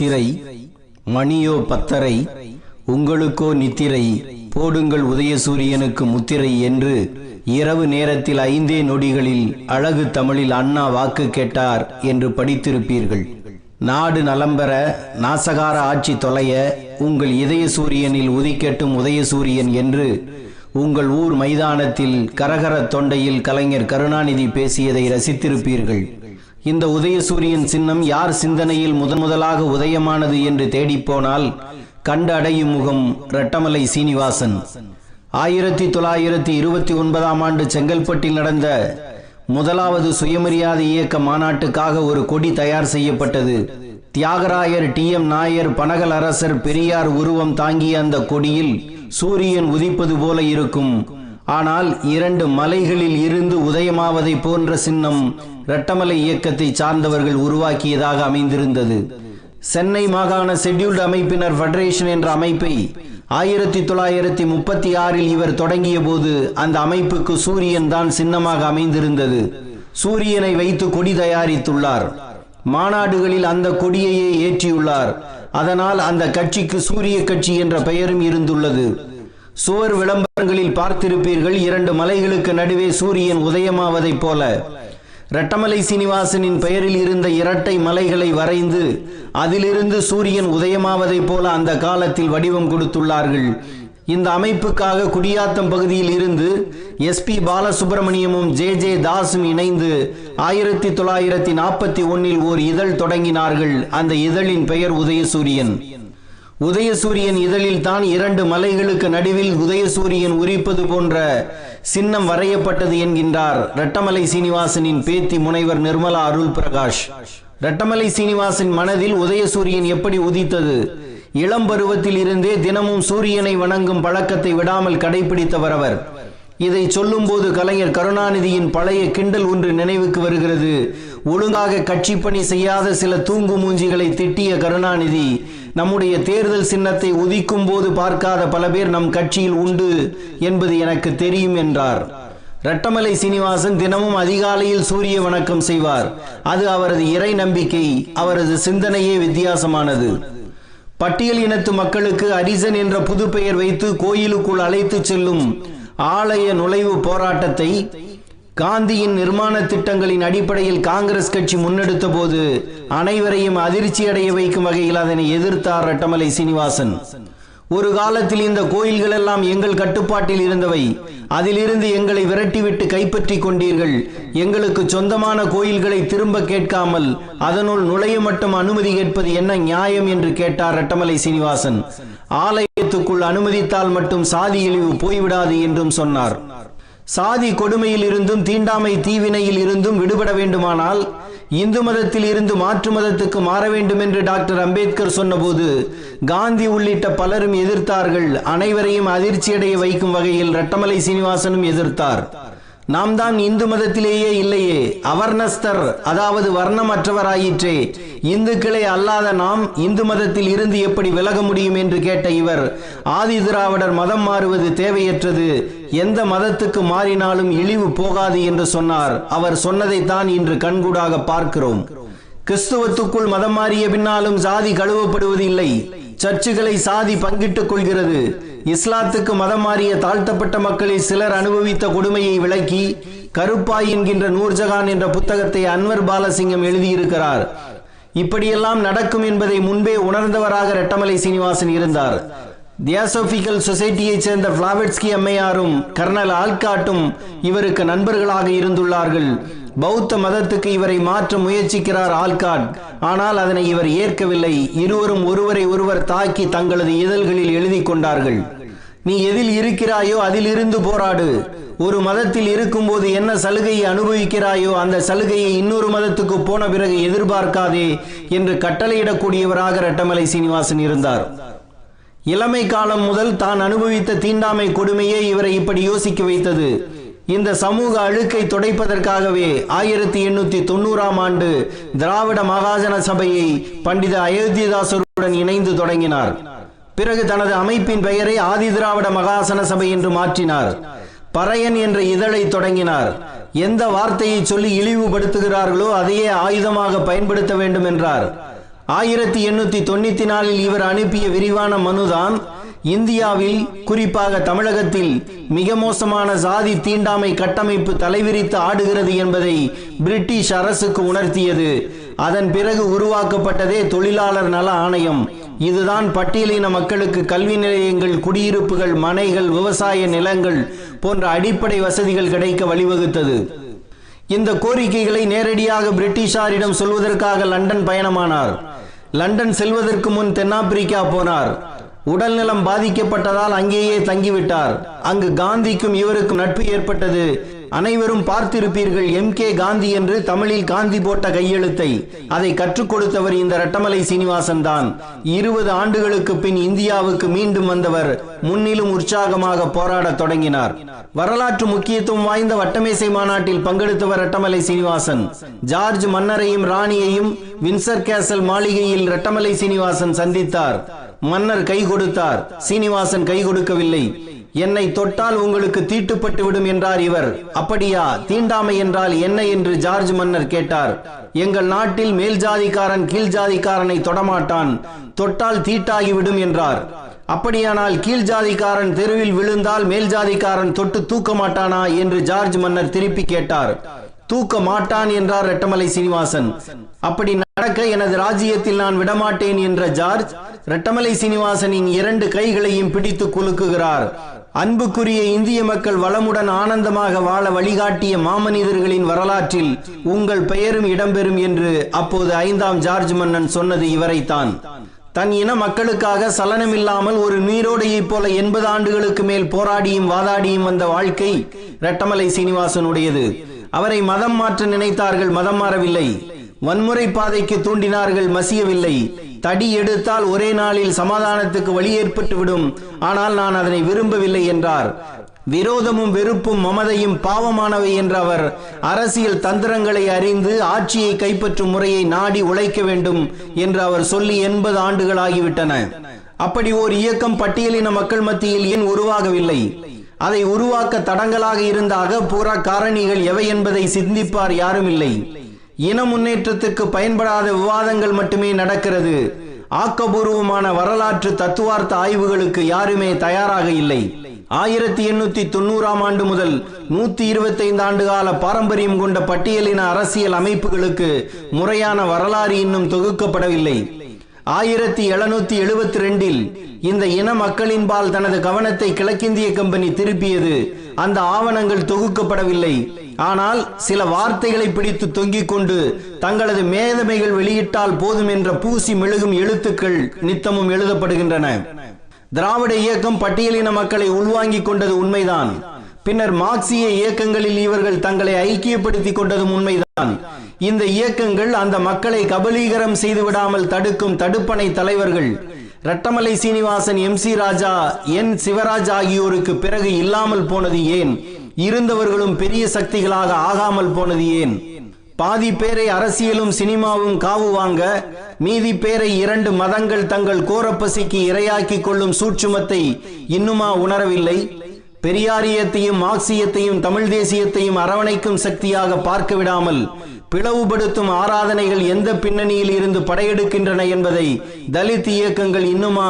திரை மணியோ பத்தரை உங்களுக்கோ நித்திரை போடுங்கள் உதயசூரியனுக்கு முத்திரை என்று இரவு நேரத்தில் ஐந்தே நொடிகளில் அழகு தமிழில் அண்ணா வாக்கு கேட்டார் என்று படித்திருப்பீர்கள். நாடு நலம்பெற நாசகார ஆட்சி தொலைய உங்கள் இதய சூரியனில் உதிக்கட்டும் உதயசூரியன் என்று உங்கள் ஊர் மைதானத்தில் கரகர தொண்டையில் கலைஞர் கருணாநிதி பேசியதை ரசித்திருப்பீர்கள். இந்த உதயசூரியன் சின்னம் யார் சிந்தனையில் முதன் முதலாக உதயமானது என்று தேடிப்போனால் கண்டு அடையும் முகம் ரெட்டமலை சீனிவாசன். ஆயிரத்தி தொள்ளாயிரத்தி இருபத்தி ஒன்பதாம் ஆண்டு செங்கல்பட்டில் நடந்த முதலாவது சுயமரியாதை இயக்க மாநாட்டுக்காக ஒரு கொடி தயார் செய்யப்பட்டது. தியாகராயர் டி எம் நாயர் பனகல் அரசர் பெரியார் உருவம் தாங்கிய அந்த கொடியில் சூரியன் உதிப்பது போல இருக்கும். ஆனால் இரண்டு மலைகளில் இருந்து உதயமாவதை போன்ற சின்னம் இரட்டமலை இயக்கத்தை சார்ந்தவர்கள் உருவாக்கியதாக அமைந்திருந்தது. சென்னை மாகாண ஷெட்யூல்டு அமைப்பினர் ஃபெடரேஷன் என்ற அமைப்பை ஆயிரத்தி தொள்ளாயிரத்தி முப்பத்தி ஆறில் இவர் தொடங்கிய போது அந்த அமைப்புக்கு சூரியன் தான் சின்னமாக அமைந்திருந்தது. சூரியனை வைத்து கொடி தயாரித்துள்ளார். மாநாடுகளில் அந்த கொடியையே ஏற்றியுள்ளார். அதனால் அந்த கட்சிக்கு சூரிய கட்சி என்ற பெயரும் இருந்துள்ளது. சுவர் விளம்பரங்களில் பார்த்திருப்பீர்கள். இரண்டு மலைகளுக்கு நடுவே சூரியன் உதயமாவதைப் போல. இரட்டமலை சீனிவாசனின் பெயரில் இருந்த இரட்டை மலைகளை வரைந்து அதிலிருந்து சூரியன் உதயமாவதைப் போல அந்த காலத்தில் வடிவம் கொடுத்துள்ளார்கள். இந்த அமைப்புக்காக குடியாத்தம் பகுதியில் இருந்து எஸ்பி பாலசுப்பிரமணியமும் ஜே ஜே தாஸும் இணைந்து ஆயிரத்தி தொள்ளாயிரத்தி நாற்பத்தி ஒன்னில் ஓர் இதழ் தொடங்கினார்கள். அந்த இதழின் பெயர் உதயசூரியன். உதயசூரியன் இதழில் தான் இரண்டு மலைகளுக்கு நடுவில் உதயசூரியன் உரிப்பது போன்ற சின்னம் வரையப்பட்டது என்கின்றார். ரெட்டமலை சீனிவாசனின் பேத்தி முனைவர் நிர்மலா அருள் பிரகாஷ் ரெட்டமலை சீனிவாசன் மனதில் உதயசூரியன் எப்படி உதித்தது? இளம் பருவத்தில் இருந்தே தினமும் சூரியனை வணங்கும் பழக்கத்தை விடாமல் கடைபிடித்தவர் அவர். இதை சொல்லும்போது கலைஞர் கருணாநிதியின் பழைய கிண்டல் ஒன்று நினைவுக்கு வருகிறது. ஒழுங்காக கட்சி பணி செய்யாத சில தூங்கு மூஞ்சிகளை திட்டிய கருணாநிதி நம்முடைய தேர்தல் சின்னத்தை உதிக்கும் போது பார்க்காத பல பேர் நம் கட்சியில் உண்டு என்பது எனக்கு தெரியும் என்றார். ரெட்டமலை சீனிவாசன் தினமும் அதிகாலையில் சூரிய வணக்கம் செய்வார். அது அவரது இறை நம்பிக்கை அவரது சிந்தனையே வித்தியாசமானது. பட்டியல் இனத்து மக்களுக்கு அரிசன் என்ற புது பெயர் வைத்து கோயிலுக்குள் அழைத்து செல்லும் ஆலய நுழைவு போராட்டத்தை காந்தியின் நிர்மாண திட்டங்களின் அடிப்படையில் காங்கிரஸ் கட்சி முன்னெடுத்த போது அனைவரையும் அதிர்ச்சியடைய வைக்கும் வகையில் அதனை எதிர்த்தார் ரட்டமலை சீனிவாசன். ஒரு காலத்தில் இந்த கோயில்கள் எல்லாம் எங்கள் கட்டுப்பாட்டில் இருந்தவை. அதிலிருந்து எங்களை விரட்டிவிட்டு கைப்பற்றி கொண்டீர்கள். எங்களுக்கு சொந்தமான கோயில்களை திரும்ப கேட்காமல் அதனுள் நுழைய மட்டும் அனுமதி கேட்பது என்ன நியாயம் என்று கேட்டார் ரட்டமலை சீனிவாசன். ஆலயத்துக்குள் அனுமதித்தால் மட்டும் சாதி இழிவு போய்விடாது என்றும் சொன்னார். சாதி கொடுமையில் இருந்தும் தீண்டாமை தீவினையில் இருந்தும் விடுபட வேண்டுமானால் இந்து மதத்தில் இருந்து மாற்று மதத்துக்கு மாற வேண்டும் என்று டாக்டர் அம்பேத்கர் சொன்னபோது காந்தி உள்ளிட்ட பலரும் எதிர்த்தார்கள். அனைவரையும் அதிர்ச்சியடைய வைக்கும் வகையில் ரட்டமலை சீனிவாசனும் எதிர்த்தார். நாம் தான் இந்து மதத்திலேயே இல்லையே. அவர்ணஸ்தர் அதாவது வர்ணமற்றவராயிற்றே. இந்துக்களே அல்லாத நாம் இந்து மதத்தில் இருந்து எப்படி விலக முடியும் என்று கேட்ட இவர் ஆதி திராவிடர் மதம் மாறுவது தேவையற்றது. எந்த மதத்துக்கு மாறினாலும் இழிவு போகாது என்று சொன்னார். அவர் சொன்னதைத்தான் இன்று கண்கூடாக பார்க்கிறோம். கிறிஸ்துவத்துக்குள் மதம் மாறிய பின்னாலும் சாதி கழுவப்படுவது இல்லை சர்ச்சுகளை சாதி பங்கிட்டுக் கொள்கிறது. இஸ்லாத்துக்கு மதம் மாறிய தாழ்த்தப்பட்ட மக்களில் சிலர் அனுபவித்த கொடுமையை விளக்கி கருப்பாய் என்கின்ற நூர்ஜகான் என்ற புத்தகத்தை அன்வர் பாலசிங்கம் எழுதியிருக்கிறார். இப்படியெல்லாம் நடக்கும் என்பதை முன்பே உணர்ந்தவராக ரெட்டமலை சீனிவாசன் இருந்தார். தியாசோபிக்கல் சொசைட்டியைச் சேர்ந்த பிளாவெட்ஸ்கி அம்மையாரும் கர்னல் ஆல்காட்டும் இவருக்கு நண்பர்களாக இருந்துள்ளார்கள். பௌத்த மதத்துக்கு இவரை மாற்ற முயற்சிக்கிறார் ஆல்காட். ஆனால் அதனை இவர் ஏற்கவில்லை. இருவரும் ஒருவரை ஒருவர் தாக்கி தங்களது இதழ்களில் எழுதி கொண்டார்கள். நீ எதில் இருக்கிறாயோ அதில் இருந்து போராடு. ஒரு மதத்தில் இருக்கும்போது என்ன சலுகையை அனுபவிக்கிறாயோ அந்த சலுகையை இன்னொரு மதத்துக்கு போன பிறகு எதிர்பார்க்காதே என்று கட்டளையிடக்கூடியவராக ரெட்டமலை சீனிவாசன் இருந்தார். இளமை காலம் முதல் தான் அனுபவித்த தீண்டாமை கொடுமையே இவரை இப்படி யோசிக்க வைத்தது. இந்த சமூக அழுக்கை துடைப்பதற்காகவே ஆயிரத்தி எண்ணூத்தி தொண்ணூறாம் ஆண்டு திராவிட மகாஜன சபையை பண்டித அயோத்திதாசருடன் இணைந்து தொடங்கினார். பிறகு தனது அமைப்பின் பெயரை ஆதி திராவிட மகாசன சபை என்று மாற்றினார். பறையன் என்ற இதழை தொடங்கினார். எந்த வார்த்தையை சொல்லி இழிவுபடுத்துகிறார்களோ அதையே ஆயுதமாக பயன்படுத்த வேண்டும் என்றார். ஆயிரத்தி எண்ணூத்தி தொண்ணூத்தி நாலில் இவர் அனுப்பிய விரிவான மனுதான் இந்தியாவில் குறிப்பாக தமிழகத்தில் மிக மோசமான சாதி தீண்டாமை கட்டமைப்பு தலைவிரித்து ஆடுகிறது என்பதை பிரிட்டிஷ் அரசுக்கு உணர்த்தியது. அதன் பிறகு உருவாக்கப்பட்டதே தொழிலாளர் நல ஆணையம். இதுதான் பட்டியலின மக்களுக்கு கல்வி நிலையங்கள் குடியிருப்புகள் மனைகள் விவசாய நிலங்கள் போன்ற அடிப்படை வசதிகள் கிடைக்க வழிவகுத்தது. இந்த கோரிக்கைகளை நேரடியாக பிரிட்டிஷாரிடம் சொல்வதற்காக லண்டன் பயணமானார். லண்டன் செல்வதற்கு முன் தென்னாப்பிரிக்கா போனார். உடல்நலம் பாதிக்கப்பட்டதால் அங்கேயே தங்கிவிட்டார். அங்கு காந்திக்கும் இவருக்கும் நட்பு ஏற்பட்டது. அனைவரும் பார்த்திருப்பீர்கள் எம் கே காந்தி என்று தமிழில் காந்தி போட்ட கையெழுத்தை. அதை கற்றுக் கொடுத்தவர் இந்த ரட்டமலை சீனிவாசன் தான். இருபது ஆண்டுகளுக்கு பின் இந்தியாவுக்கு மீண்டும் வந்தவர் முன்னிலும் உற்சாகமாக போராடத் தொடங்கினார். வரலாற்று முக்கியத்துவம் வாய்ந்த வட்டமேசை மாநாட்டில் பங்கெடுத்தவர் ரட்டமலை சீனிவாசன். ஜார்ஜ் மன்னரையும் ராணியையும் வின்சர் கேசல் மாளிகையில் ரட்டமலை சீனிவாசன் சந்தித்தார். மன்னர் கை கொடுத்தார். சீனிவாசன் கை கொடுக்கவில்லை. என்னை தொட்டால் உங்களுக்கு தீட்டுப்பட்டு விடும் என்றார் இவர். அப்படியா? தீண்டாமை என்றால் என்ன என்று ஜார்ஜ் மன்னர் கேட்டார். எங்கள் நாட்டில் மேல் ஜாதிக்காரன் கீழ் ஜாதிக்காரனை தொடமாட்டான். தொட்டால் தீட்டாகிவிடும் என்றார். அப்படியானால் கீழ் ஜாதிக்காரன் தெருவில் விழுந்தால் மேல் ஜாதிக்காரன் தொட்டு தூக்க மாட்டானா என்று ஜார்ஜ் மன்னர் திருப்பி கேட்டார். தூக்க மாட்டான் என்றார் ரெட்டமலை சீனிவாசன். அப்படி நடக்க எனது ராஜ்யத்தில் நான் விடமாட்டேன் என்ற ஜார்ஜ் ரெட்டமலை சீனிவாசனின் இரண்டு கைகளையும் பிடித்து குலுக்குகிறார். அன்புக்குரிய இந்திய மக்கள் வளமுடன் ஆனந்தமாக வாழ வழிகாட்டிய மாமனிதர்களின் வரலாற்றில் உங்கள் பெயரும் இடம்பெறும் என்று அப்போது ஐந்தாம் ஜார்ஜ் மன்னன் சொன்னது இவரைத்தான். தன் இன மக்களுக்காக சலனமில்லாமல் ஒரு நீரோடையைப் போல எண்பது ஆண்டுகளுக்கு மேல் போராடியும் வாதாடியும் வந்த வாழ்க்கை ரெட்டமலை சீனிவாசனுடையது. அவரை மதம் மாற்ற நினைத்தார்கள் மதம் மாறவில்லை. வன்முறை பாதைக்கு தூண்டினார்கள் மசியவில்லை. தடி எடுத்தால் ஒரே நாளில் சமாதானத்துக்கு வழி ஏற்பட்டுவிடும். ஆனால் நான் அதனை விரும்பவில்லை என்றார். விரோதமும் வெறுப்பும் மமதையும் பாவமானவை என்ற அவர் அரசியல் தந்திரங்களை அறிந்து ஆட்சியை கைப்பற்றும் முறையை நாடி உழைக்க வேண்டும் என்று அவர் சொல்லி எண்பது ஆண்டுகள் ஆகிவிட்டன. அப்படி ஓர் இயக்கம் பட்டியலின மக்கள் மத்தியில் ஏன் உருவாகவில்லை? அதை உருவாக்க தடங்களாக இருந்த அகப்புற காரணிகள் எவை என்பதை சிந்திப்பார் யாரும் இல்லை இன முன்னேற்றத்திற்கு பயன்படாத விவாதங்கள் மட்டுமே நடக்கிறது. ஆக்கபூர்வமான வரலாற்று தத்துவார்த்த ஆய்வுகளுக்கு யாருமே தயாராக இல்லை. ஆயிரத்தி எண்ணூத்தி தொண்ணூறாம் ஆண்டு முதல் நூத்தி இருபத்தைந்து ஆண்டு கால பாரம்பரியம் கொண்ட பட்டியலின அரசியல் அமைப்புகளுக்கு முறையான வரலாறு இன்னும் தொகுக்கப்படவில்லை. ஆயிரத்தி எழுநூத்தி எழுபத்தி ரெண்டில் இந்த இன மக்களின்பால் தனது கவனத்தை கிழக்கிந்திய கம்பெனி திருப்பியது. அந்த ஆவணங்கள் தொகுக்கப்படவில்லை. ஆனால் சில வார்த்தைகளை பிடித்து தொங்கிக் கொண்டு தங்களது மேதமைகள் வெளியிட்டால் போதும் என்ற பூசி மெழுகும் எழுத்துக்கள் நித்தமும் எழுதப்படுகின்றன. திராவிட இயக்கம் பட்டியலின மக்களை உள்வாங்கிக் கொண்டது உண்மைதான். பின்னர் மார்க்சிய இயக்கங்களில் இவர்கள் தங்களை ஐக்கியப்படுத்திக் கொண்டதும் உண்மைதான். இந்த இயக்கங்கள் அந்த மக்களை கபலீகரம் செய்து விடாமல் தடுக்கும் தடுப்பணை தலைவர்கள். Rettamalai Srinivasan M C Raja N Sivaraj ஆகியோருக்கு பிறகு இல்லாமல் போனது ஏன்? இருந்தவர்களும் பெரிய சக்திகளாக ஆகாமல் போனது ஏன்? பாதி பேரை அரசியலும் சினிமாவும் காவு வாங்க மீதி பேரை இரண்டு மதங்கள் தங்கள் கோரப்பசிக்கு இரையாக்கிக் கொள்ளும் சூட்சுமத்தை இன்னுமா உணரவில்லை? பெரியாரியத்தையும் மார்க்சியத்தையும் தமிழ் தேசியத்தையும் அரவணைக்கும் சக்தியாக பார்க்க விடாமல் பிளவுபடுத்தும் ஆராதனைகள் எந்த பின்னணியில் இருந்து படையெடுக்கின்றன என்பதை தலித் இயக்கங்கள் இன்னுமா